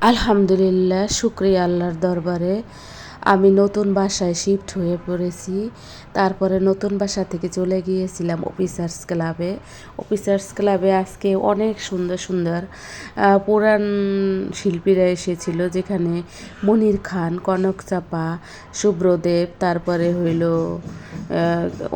আলহামদুলিল্লাহ শুক্রিয়া আল্লাহর দরবারে। আমি নতুন বাসায় শিফট হয়ে পড়েছি। তারপরে নতুন বাসা থেকে চলে গিয়েছিলাম অফিসার্স ক্লাবে অফিসার্স ক্লাবে আজকে অনেক সুন্দর সুন্দর পুরাণ শিল্পীরা এসেছিল, যেখানে মনির খান, কনক চাপা শুভ্রদেব তারপরে হইল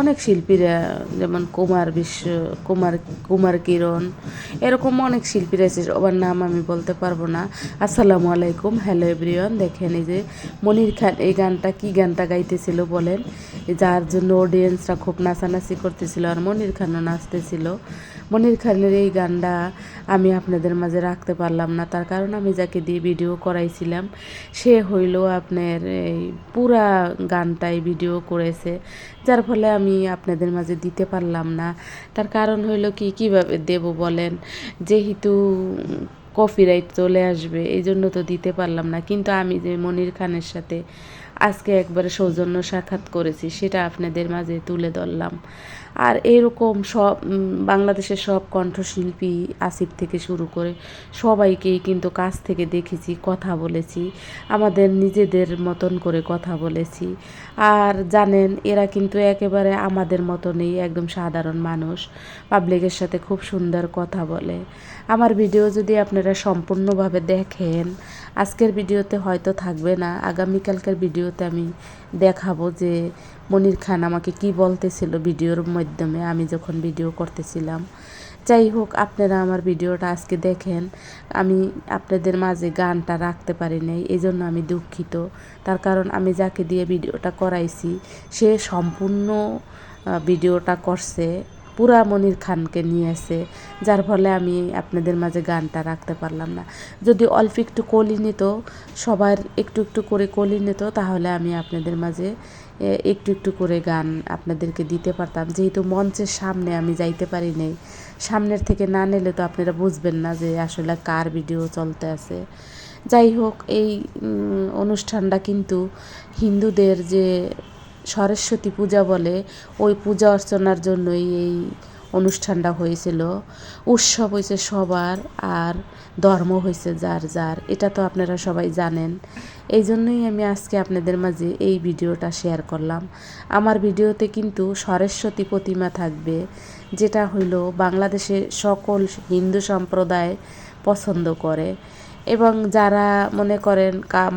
অনেক শিল্পীরা, যেমন কুমার বিশ্ব, কুমার কুমার কিরণ, এরকম অনেক শিল্পীরা এসে সবার নাম আমি বলতে পারব না। আসসালামু আলাইকুম হ্যালো এভরিওয়ান দেখেন এই যে মনির খান এই গানটা কি গানটা গাইতেছিল বলেন? যার জন্য অডিয়েন্সরা খুব নাচানাচি করতেছিল আর মনির খানও নাচতেছিল। মনির খানের এই গানটা আমি আপনাদের মাঝে রাখতে পারলাম না। তার কারণ আমি যাকে দিয়ে ভিডিও করাইছিলাম, সে হইল আপনার এই পুরা গানটাই ভিডিও করেছে। যার ফলে আমি আপনাদের মাঝে দিতে পারলাম না। তার কারণ হইল কি, কীভাবে দেব বলেন? যেহেতু কপিরাইট চলে আসবে এই জন্য তো দিতে পারলাম না। কিন্তু আমি যে মনির খানের সাথে আজকে একবারে সৌজন্য সাক্ষাৎ করেছি, সেটা আপনাদের মাঝে তুলে ধরলাম। আর এরকম সব বাংলাদেশের সব কণ্ঠশিল্পী আসিফ থেকে শুরু করে সবাইকেই কিন্তু কাছ থেকে দেখেছি, কথা বলেছি, আমাদের নিজেদের মতন করে কথা বলেছি। আর জানেন, এরা কিন্তু একেবারে আমাদের মতনই একদম সাধারণ মানুষ, পাবলিকের সাথে খুব সুন্দর কথা বলে। আমার ভিডিও যদি আপনারা সম্পূর্ণভাবে দেখেন, আজকের ভিডিওতে হয়তো থাকবে না, আগামীকালকের ভিডিওতে আমি দেখাবো যে মনির খান আমাকে কি বলতেছিল ভিডিওর মাধ্যমে, আমি যখন ভিডিও করতেছিলাম। যাই হোক, আপনারা আমার ভিডিওটা আজকে দেখেন। আমি আপনাদের মাঝে গানটা রাখতে পারি নাই এই জন্য আমি দুঃখিত। তার কারণ আমি যাকে দিয়ে ভিডিওটা করাইছি, সে সম্পূর্ণ ভিডিওটা করছে। পুরা মনির খানকে নিয়েছে যার ফলে আমি আপনাদের মাঝে গানটা রাখতে পারলাম না। যদি অল্প একটু কলি নিত, সবার একটু একটু করে কলি নিত, তাহলে আমি আপনাদের মাঝে একটু একটু করে গান আপনাদেরকে দিতে পারতাম। যেহেতু মঞ্চের সামনে আমি যাইতে পারি নাই, সামনের থেকে না নিলে তো আপনারা বুঝবেন না যে আসলে কার ভিডিও চলতে আছে। যাই হোক, এই অনুষ্ঠানটা কিন্তু হিন্দুদের যে সরস্বতী পূজা বলে ওই পূজা অর্চনার জন্যই এই অনুষ্ঠানটা হয়েছিল। উৎসব হয়েছে সবার আর ধর্ম হয়েছে যার যার, এটা তো আপনারা সবাই জানেন। এই জন্যই আমি আজকে আপনাদের মাঝে এই ভিডিওটা শেয়ার করলাম। আমার ভিডিওতে কিন্তু সরস্বতী প্রতিমা থাকবে, যেটা হইল বাংলাদেশে সকল হিন্দু সম্প্রদায় পছন্দ করে। এবং যারা মনে করেন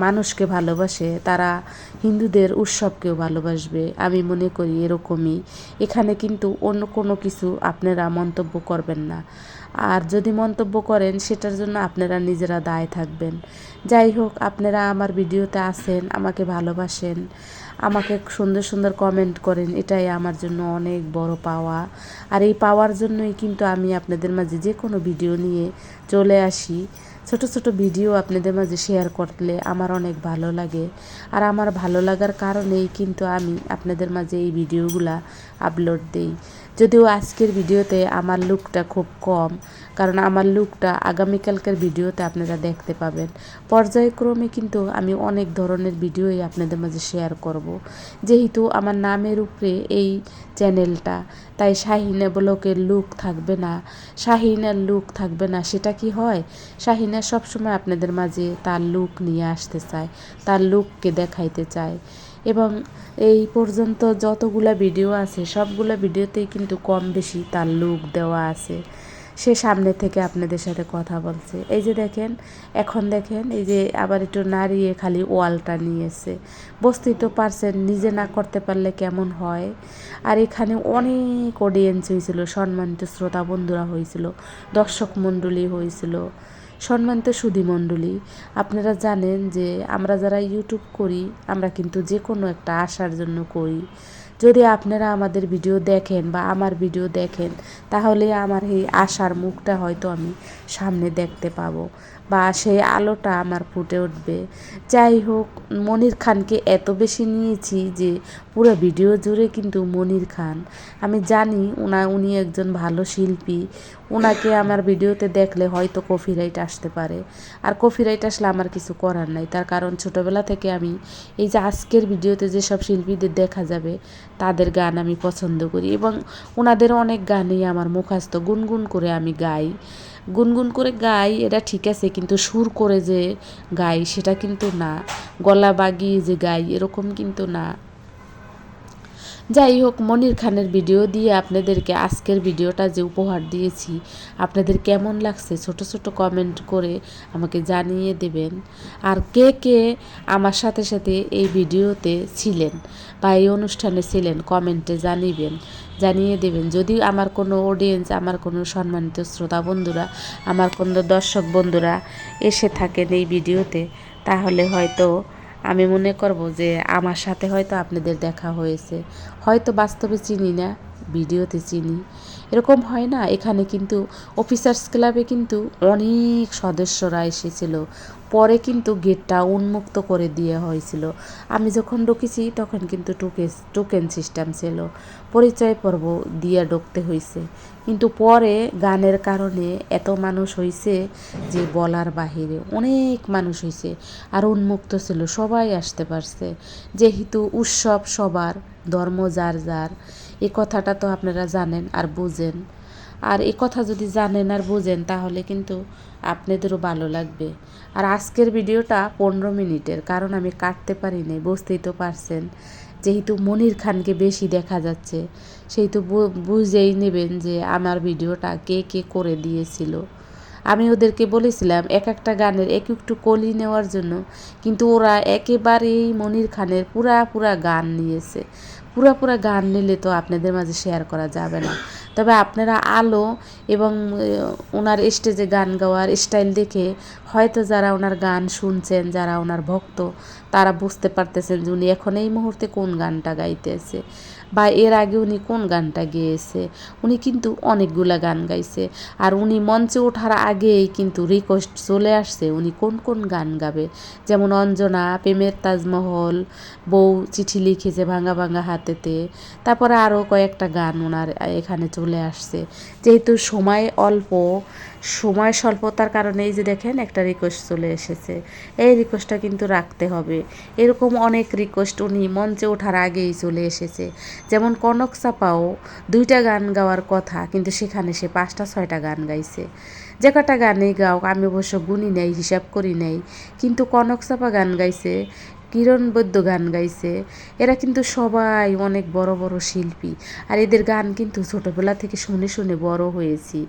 মানুষকে ভালোবাসে, তারা হিন্দুদের উৎসবকেও ভালোবাসবে। আমি মনে করি এরকমই। এখানে কিন্তু অন্য কোনো কিছু আপনারা মন্তব্য করবেন না। আর যদি মন্তব্য করেন, সেটার জন্য আপনারা নিজেরা দায় থাকবেন। যাই হোক, আপনারা আমার ভিডিওতে আসেন আমাকে ভালোবাসেন, আমাকে সুন্দর সুন্দর কমেন্ট করেন, এটাই আমার জন্য অনেক বড় পাওয়া। আর এই পাওয়ার জন্যই কিন্তু আমি আপনাদের মাঝে যে কোনো ভিডিও নিয়ে চলে আসি। ছোট ছোট ভিডিও আপনাদের মাঝে শেয়ার করলে আমার অনেক ভালো লাগে। আর আমার ভালো লাগার কারণেই কিন্তু আমি আপনাদের মাঝে এই ভিডিওগুলা আপলোড দিই। যদিও আজকের ভিডিওতে আমার লুকটা খুব কম, কারণ আমার লুকটা আগামীকালকের ভিডিওতে আপনারা দেখতে পাবেন। পর্যায়ক্রমে কিন্তু আমি অনেক ধরনের ভিডিওই আপনাদের মাঝে শেয়ার করব। যেহেতু আমার নামের উপরে এই চ্যানেলটা তাই শাহিনা ব্লকের লুক থাকবে না। শাহিনার লুক থাকবে না, সেটা কি হয়? শাহিনা সবসময় আপনাদের মাঝে তার লুক নিয়ে আসতে চায়, তার লুককে দেখাইতে চায়। এবং এই পর্যন্ত যতগুলা ভিডিও আছে, সবগুলা ভিডিওতেই কিন্তু কম বেশি তার লুক দেওয়া আছে। সে সামনে থেকে আপনাদের সাথে কথা বলছে। এই যে দেখেন, এখন দেখেন, এই যে আবার একটু নাড়িয়ে খালি ওয়ালটা নিয়েছে। বুঝতেই তো পারছেন, নিজে না করতে পারলে কেমন হয়? আর এখানে অনেক অডিয়েন্স হয়েছিল, সম্মানিত শ্রোতা বন্ধুরা হয়েছিল, দর্শক মণ্ডলী হয়েছিল। সম্মানিত সুধীমণ্ডলী, আপনারা জানেন যে আমরা যারা ইউটিউব করি, আমরা কিন্তু যে কোনো একটা আশার জন্য করি। যদি আপনারা আমাদের ভিডিও দেখেন বা আমার ভিডিও দেখেন, তাহলে আমার এই আশার মুখটা হয়তো আমি সামনে দেখতে পাবো বা সেই আলোটা আমার ফুটে উঠবে। যাই হোক, মনির খানকে এত বেশি নিয়েছি যে পুরো ভিডিও জুড়ে কিন্তু মনির খান। আমি জানি ওনা উনি একজন ভালো শিল্পী। ওনাকে আমার ভিডিওতে দেখলে হয়তো কপিরাইট আসতে পারে। আর কপিরাইট আসলে আমার কিছু করার নাই। তার কারণ ছোটোবেলা থেকে আমি এই যে আজকের ভিডিওতে যেসব শিল্পীদের দেখা যাবে, তাদের গান আমি পছন্দ করি এবং ওনাদের অনেক গানই আমার মুখাস্ত গুনগুন করে আমি গাই। গুনগুন করে গাই, এটা ঠিক আছে, কিন্তু সুর করে যে গাই, সেটা কিন্তু না। গলা বাগিয়ে যে গাই, এরকম কিন্তু না। যাই হোক, মনির খানের ভিডিও দিয়ে আপনাদেরকে আজকের ভিডিওটা যে উপহার দিয়েছি, আপনাদের কেমন লাগছে ছোট ছোট কমেন্ট করে আমাকে জানিয়ে দেবেন। আর কে কে আমার সাথে সাথে এই ভিডিওতে ছিলেন বা এই অনুষ্ঠানে ছিলেন কমেন্টে জানিবেন। জানিয়ে দেবেন। যদি আমার কোনো অডিয়েন্স আমার কোনো সম্মানিত শ্রোতা বন্ধুরা, আমার কোনো দর্শক বন্ধুরা এসে থাকেন এই ভিডিওতে, তাহলে হয়তো আমি মনে করব যে আমার সাথে হয়তো আপনাদের দেখা হয়েছে। হয়তো বাস্তবে চিনি না, ভিডিওতে চিনি। এরকম হয় না, এখানে কিন্তু অফিসার্স ক্লাবে কিন্তু অনেক সদস্যরা এসেছিল। পরে কিন্তু গেটটা উন্মুক্ত করে দেওয়া হয়েছিল। আমি যখন ঢুকেছি, তখন কিন্তু টোকে, টোকেন সিস্টেম ছিল। পরিচয় পর্ব দিয়ে ঢুকতে হয়েছে কিন্তু পরে গানের কারণে এত মানুষ হয়েছে যে বলার বাহিরে অনেক মানুষ হয়েছে আর উন্মুক্ত ছিল, সবাই আসতে পারছে। যেহেতু উৎসব সবার, ধর্ম যার যার, এ কথাটা তো আপনারা জানেন আর বুঝেন। আর এ কথা যদি জানেন আর বোঝেন, তাহলে কিন্তু আপনাদেরও ভালো লাগবে। আর আজকের ভিডিওটা পনেরো মিনিটের, কারণ আমি কাটতে পারি নাই, বুঝতেই তো পারছেন। যেহেতু মনির খানকে বেশি দেখা যাচ্ছে সেহেতু বুঝেই নেবেন যে আমার ভিডিওটা কে কে করে দিয়েছিল। আমি ওদেরকে বলেছিলাম, এক একটা গানের এক একটু কলি নেওয়ার জন্য, কিন্তু ওরা একেবারেই মনির খানের পুরা পুরা গান নিয়েছে। পুরা পুরা গান নিলে তো আপনাদের মাঝে শেয়ার করা যাবে না। তবে আপনারা আলো এবং ওনার স্টেজে গান গাওয়ার স্টাইল দেখে হয়তো যারা ওনার গান শুনছেন, যারা ওনার ভক্ত, তারা বুঝতে পারতেছেন যে উনি এখন এই মুহূর্তে কোন গানটা গাইতেছে বা এর আগে উনি কোন গানটা গেয়েছে। উনি কিন্তু অনেকগুলা গান গাইছে আর উনি মঞ্চে ওঠার আগেই কিন্তু রিকোয়েস্ট চলে আসছে উনি কোন কোন গান গাবে। যেমন অঞ্জনা, প্রেমের তাজমহল, বউ চিঠি লিখেছে ভাঙা ভাঙা হাতেতে। তারপরে আরও কয়েকটা গান ওনার এখানে চলে আসছে। যেহেতু সময় অল্প, সময় স্বল্পতার কারণে এই যে দেখেন একটা রিকোয়েস্ট চলে এসেছে। এই রিকোয়েস্টটা কিন্তু রাখতে হবে। এরকম অনেক রিকোয়েস্ট উনি মঞ্চে ওঠার আগেই চলে এসেছে। যেমন কনক চাপাও দুইটা গান গাওয়ার কথা, কিন্তু সেখানে সে পাঁচটা, ছয়টা গান গাইছে। যে কটা গানে গাও আমি অবশ্য গুনি নেই, হিসাব করি নেই। কিন্তু কনক চাপা গান গাইছে কিরণ বৈদ্য গান গাইছে। এরা কিন্তু সবাই অনেক বড় বড় শিল্পী। আর এদের গান কিন্তু ছোটোবেলা থেকে শুনে শুনে বড় হয়েছি।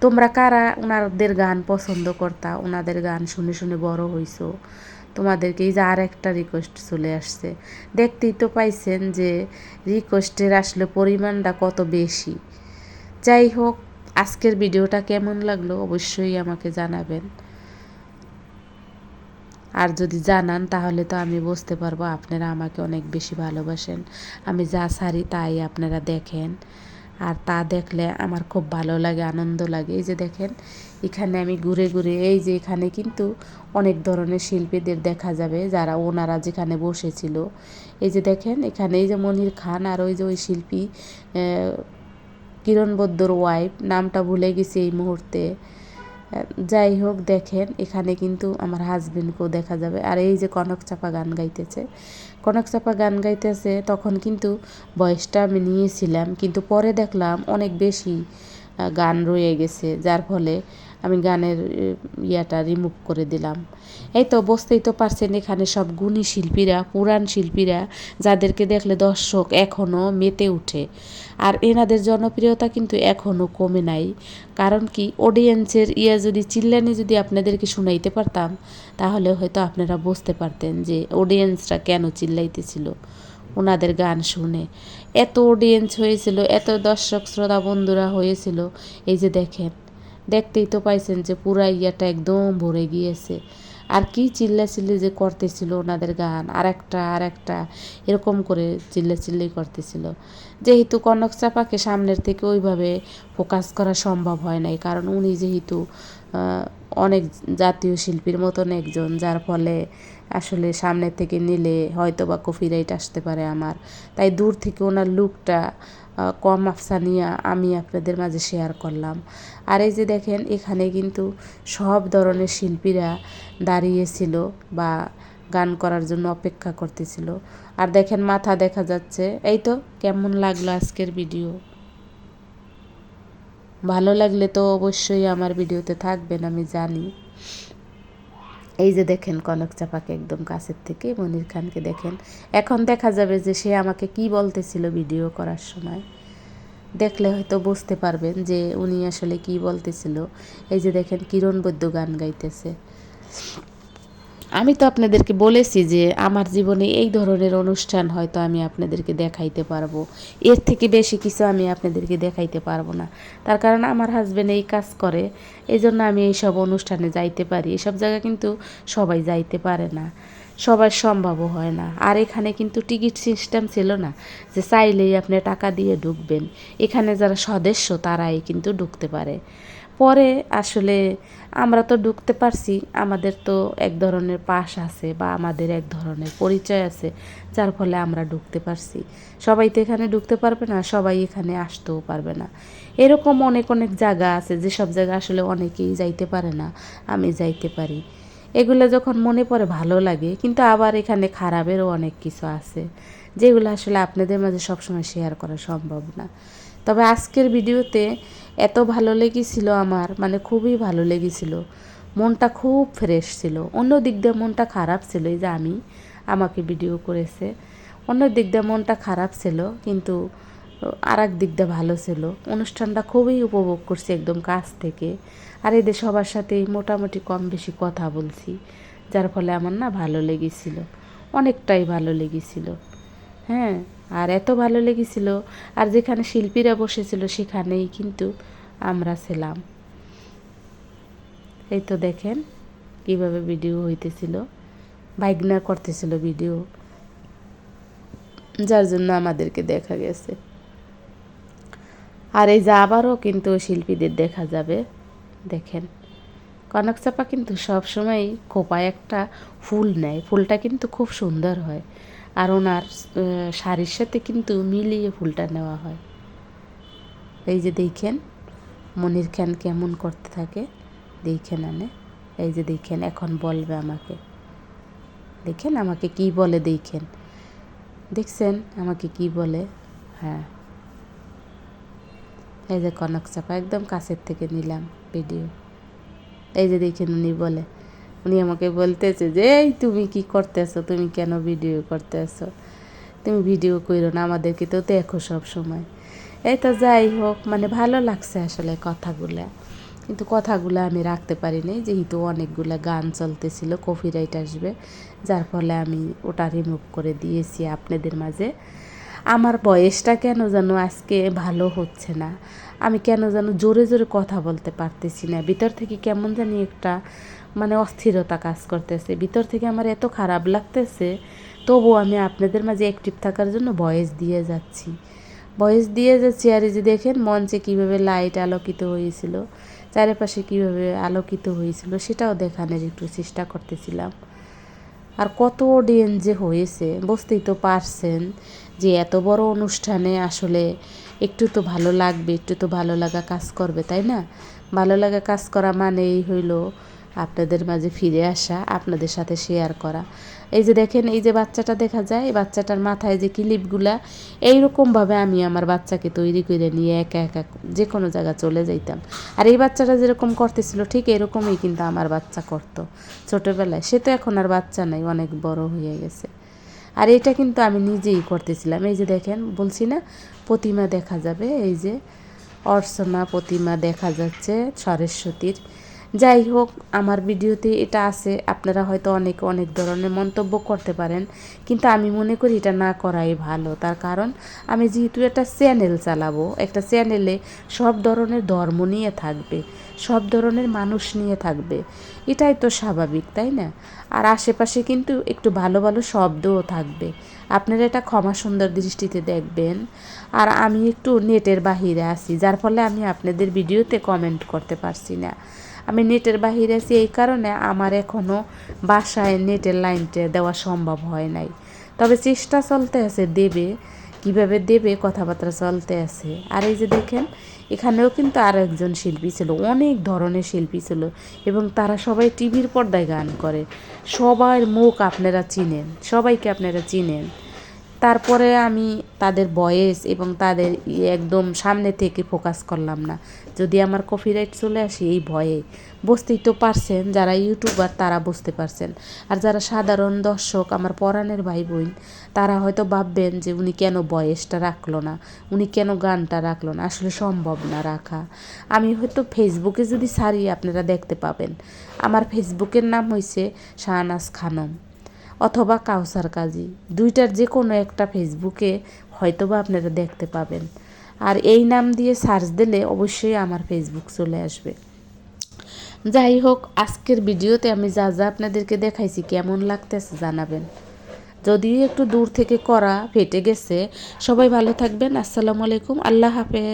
তোমরা কারা ওনাদের গান পছন্দ করতা? ওনাদের গান শুনে শুনে বড় হইছো। তোমাদেরকে এই যে আর একটা রিকোয়েস্ট চলে আসছে। দেখতেই তো পাইছেন যে রিকোয়েস্টের আসলে পরিমাণটা কত বেশি। যাই হোক, আজকের ভিডিওটা কেমন লাগল অবশ্যই আমাকে জানাবেন। আর যদি জানান, তাহলে তো আমি বুঝতে পারব আপনারা আমাকে অনেক বেশি ভালোবাসেন। আমি যা সারি তাই আপনারা দেখেন। আর তা দেখলে আমার খুব ভালো লাগে, আনন্দ লাগে। এই যে দেখেন, এখানে আমি ঘুরে ঘুরে, এই যে এখানে কিন্তু অনেক ধরনের শিল্পীদের দেখা যাবে, যারা ওনারা যেখানে বসেছিল। এই যে দেখেন, এখানে এই যে মনির খান আর ওই যে ওই শিল্পী কিরণ বদ্যর ওয়াইফ নামটা ভুলে গেছি এই মুহূর্তে। যাই হোক দেখেন, এখানে কিন্তু আমার হাজবেন্ডকেও দেখা যাবে। আর এই যে কনক চাপা গান গাইতেছে, কনক চাপা গান গাইতেছে, তখন কিন্তু বয়সটা আমি নিয়েছিলাম, কিন্তু পরে দেখলাম অনেক বেশি গান রয়ে গেছে, যার ফলে আমি গানের ইয়াটা রিমুভ করে দিলাম। এই তো বুঝতেই তো পারছেন এখানে সব গুণী শিল্পীরা, পুরাণ শিল্পীরা, যাদেরকে দেখলে দর্শক এখনও মেতে উঠে। আর এনাদের জনপ্রিয়তা কিন্তু এখনও কমে নাই। কারণ কি অডিয়েন্সের ইয়া যদি চিল্লানি যদি আপনাদেরকে শুনাইতে পারতাম, তাহলে হয়তো আপনারা বুঝতে পারতেন যে অডিয়েন্সরা কেন চিল্লাইতেছিল ওনাদের গান শুনে। এত অডিয়েন্স হয়েছিল, এত দর্শক শ্রোতা বন্ধুরা হয়েছিল। এই যে দেখেন, দেখতেই তো পাইছেন যে পুরা ইয়াটা একদম ভরে গিয়েছে। আর কি চিল্লাচিল্লি যে করতেছিল ওনাদের গান আর একটা আর একটা এরকম করে চিল্লা চিল্লাচিল্লি করতেছিল। যেহেতু কনক চাপাকে সামনের থেকে ওইভাবে ফোকাস করা সম্ভব হয় নাই, কারণ উনি যেহেতু অনেক জাতীয় শিল্পীর মতন একজন, যার ফলে আসলে সামনে থেকে নিলে হয়তো বা কপিরাইট আসতে পারে আমার। তাই দূর থেকে ওনার লুকটা কম আফসানিয়া আমি আপনাদের মাঝে শেয়ার করলাম। আর এই যে দেখেন, এখানে কিন্তু সব ধরনের শিল্পীরা দাঁড়িয়েছিল বা গান করার জন্য অপেক্ষা করতেছিল। আর দেখেন, মাথা দেখা যাচ্ছে। এই তো, কেমন লাগল আজকের ভিডিও ভালো লাগলে তো অবশ্যই আমার ভিডিওতে থাকবেন, আমি জানি। এই যে দেখেন কনক চাপাকে একদম কাছের থেকে, মনির খানকে দেখেন। এখন দেখা যাবে যে সে আমাকে কি বলতেছিল ভিডিও করার সময়। দেখলে হয়তো বুঝতে পারবেন যে উনি আসলে কি বলতেছিল। এই যে দেখেন কিরণ বৈদ্য গান গাইতেছে। আমি তো আপনাদেরকে বলেছি যে আমার জীবনে এই ধরনের অনুষ্ঠান হয়তো আমি আপনাদেরকে দেখাইতে পারব। এর থেকে বেশি কিছু আমি আপনাদেরকে দেখাইতে পারব না। তার কারণ আমার হাজব্যান্ড এই কাজ করে এই জন্য আমি এইসব অনুষ্ঠানে যাইতে পারি। এসব জায়গা কিন্তু সবাই যাইতে পারে না। সবার সম্ভবও হয় না। আর এখানে কিন্তু টিকিট সিস্টেম ছিল না যে চাইলেই আপনি টাকা দিয়ে ঢুকবেন। এখানে যারা সদস্য তারাই কিন্তু ঢুকতে পারে। পরে আসলে আমরা তো ঢুকতে পারছি, আমাদের তো এক ধরনের পাস আছে বা আমাদের এক ধরনের পরিচয় আছে, যার ফলে আমরা ঢুকতে পারছি। সবাই তো এখানে ঢুকতে পারবে না, সবাই এখানে আসতেও পারবে না। এরকম অনেক অনেক জায়গা আছে যেসব জায়গা আসলে অনেকেই যাইতে পারে না, আমি যাইতে পারি। এগুলো যখন মনে পড়ে ভালো লাগে, কিন্তু আবার এখানে খারাপেরও অনেক কিছু আছে, যেগুলো আসলে আপনাদের মাঝে সবসময় শেয়ার করা সম্ভব না। তবে আজকের ভিডিওতে এত ভালো লেগেছিল আমার মানে খুবই ভালো লেগেছিল। মনটা খুব ফ্রেশ ছিল। অন্য দিক দিয়ে মনটা খারাপ ছিল এই যে আমি আমাকে ভিডিও করেছে। অন্য দিক দিয়ে মনটা খারাপ ছিল, কিন্তু আর এক দিক দিয়ে ভালো ছিল। অনুষ্ঠানটা খুবই উপভোগ করছি একদম কাছ থেকে। আর এদের সবার সাথেই মোটামুটি কম বেশি কথা বলছি, যার ফলে আমার না ভালো লেগেছিল। অনেকটাই ভালো লেগেছিল। হ্যাঁ আর এত ভালো লেগেছিল। আর যেখানে শিল্পীরা বসেছিল সেখানেই কিন্তু আমরা ছিলাম। এই তো দেখেন কীভাবে ভিডিও হইতেছিল বাইকনা করতেছিল ভিডিও। যার জন্য আমাদেরকে দেখা গেছে। আর এই যে আবারও কিন্তু শিল্পীদের দেখা যাবে। দেখেন, কনক চাপা কিন্তু সবসময় খোপায় একটা ফুল নেয়। ফুলটা কিন্তু খুব সুন্দর হয়। আর ওনার শাড়ির সাথে কিন্তু মিলিয়ে ফুলটা নেওয়া হয়। এই যে দেখেন, মনির খান কেমন করতে থাকে। দেখেন আনে, এই যে দেখেন, এখন বলবে আমাকে। দেখেন আমাকে কি বলে দেখেন। দেখছেন? আমাকে কি বলে? হ্যাঁ। এই যে কনক চাপা, একদম কাছের থেকে নিলাম ভিডিও এই যে দেখেন উনি বলে উনি আমাকে বলতেছে যে, এই তুমি কি করতেছো? তুমি কেন ভিডিও করতেছো? তুমি ভিডিও করো না, আমাদেরকে তো দেখো সব সময় এই তো যাই হোক মানে ভালো লাগছে আসলে কথাগুলা। কিন্তু কথাগুলো আমি রাখতে পারিনি, যেহেতু অনেকগুলো গান চলতেছিল কপিরাইট আসবে। যার ফলে আমি ওটা রিমুভ করে দিয়েছি আপনাদের মাঝে। আমার বয়সটা কেন যেন আজকে ভালো হচ্ছে না? আমি কেন যেন জোরে জোরে কথা বলতে পারতেছি না। ভিতর থেকে কেমন জানি একটা মানে অস্থিরতা কাজ করতেছে। ভিতর থেকে আমার এত খারাপ লাগতেছে, তবু আমি আপনাদের মাঝে অ্যাক্টিভ থাকার জন্য ভয়েস দিয়ে যাচ্ছি। ভয়েস দিয়ে যাচ্ছি, আর যে দেখেন মঞ্চে কীভাবে লাইট আলোকিত হয়েছিল, চারিপাশে কীভাবে আলোকিত হয়েছিল, সেটাও দেখানোর একটু চেষ্টা করতেছিলাম। আর কত অডিয়েন্স যে হয়েছে, বুঝতেই তো পারছেন যে এত বড় অনুষ্ঠানে আসলে একটু তো ভালো লাগবে, একটু তো ভালো লাগা কাজ করবে, তাই না? ভালো লাগা কাজ করা মানেই হইল আপনাদের মাঝে ফিরে আসা, আপনাদের সাথে শেয়ার করা। এই যে দেখেন, এই যে বাচ্চাটা দেখা যায় বাচ্চাটার মাথায় যে ক্লিপগুলা এইরকমভাবে আমি আমার বাচ্চাকে তৈরি করে নিয়ে একা একা যে কোনো জায়গা চলে যাইতাম। আর এই বাচ্চাটা যেরকম করতেছিল, ঠিক এরকমই কিন্তু আমার বাচ্চা করতো ছোটোবেলায়। সে তো এখন আর বাচ্চা নাই, অনেক বড় হয়ে গেছে। আর এটা কিন্তু আমি নিজেই করতেছিলাম। এই যে দেখেন, বলছি না, প্রতিমা দেখা যাবে, এই যে অর্চনা প্রতিমা দেখা যাচ্ছে, সরস্বতীর। যাই হোক আমার ভিডিওতে এটা আছে। আপনারা হয়তো অনেক অনেক ধরনের মন্তব্য করতে পারেন, কিন্তু আমি মনে করি এটা না করাই ভালো। তার কারণ, আমি যেহেতু একটা চ্যানেল চালাবো, একটা চ্যানেলে সব ধরনের ধর্ম নিয়ে থাকবে, সব ধরনের মানুষ নিয়ে থাকবে, এটাই তো স্বাভাবিক, তাই না? আর আশেপাশে কিন্তু একটু ভালো ভালো শব্দও থাকবে। আপনারা এটা ক্ষমা সুন্দর দৃষ্টিতে দেখবেন। আর আমি একটু নেটের বাহিরে আছি, যার ফলে আমি আপনাদের ভিডিওতে কমেন্ট করতে পারছি না। আমি নেটের বাহিরে আছি এই কারণে আমার এখনও বাসায় নেটের লাইনটা দেওয়া সম্ভব হয় নাই। তবে চেষ্টা চলতে আছে দেবে, কীভাবে দেবে, কথাবার্তা চলতে আছে। আর এই যে দেখেন, এখানেও কিন্তু আরও একজন শিল্পী ছিল, অনেক ধরনের শিল্পী ছিল এবং তারা সবাই টিভির পর্দায় গান করে। সবার মুখ আপনারা চিনেন, সবাইকে আপনারা চিনেন। তারপরে আমি তাদের ভয়েস এবং তাদের একদম সামনে থেকে ফোকাস করলাম না। যদি আমার কপিরাইট চলে আসে এই ভয়ে। বুঝতেই তো পারছেন, যারা ইউটিউবার তারা বুঝতে পারছেন। আর যারা সাধারণ দর্শক, আমার পরাণের ভাই বোন তারা হয়তো ভাববেন যে উনি কেন বয়েসটা রাখল না? উনি কেন গানটা রাখল না? আসলে সম্ভব না রাখা। আমি হয়তো ফেসবুকে যদি সারি আপনারা দেখতে পাবেন। আমার ফেসবুকের নাম হয়েছে শাহনাজ খানম। অথবা কাউসার কাজী। দুইটার যে কোনো একটা ফেসবুকে হয়তোবা আপনারা দেখতে পাবেন। আর এই নাম দিয়ে সার্চ দিলে অবশ্যই আমার ফেসবুক চলে আসবে। যাই হোক, আজকের ভিডিওতে আমি যা যা আপনাদেরকে দেখাইছি কেমন লাগতেছে জানাবেন। যদিও একটু দূর থেকে করা ফেটে গেছে। সবাই ভালো থাকবেন। আসসালামু আলাইকুম। আল্লাহ হাফেজ।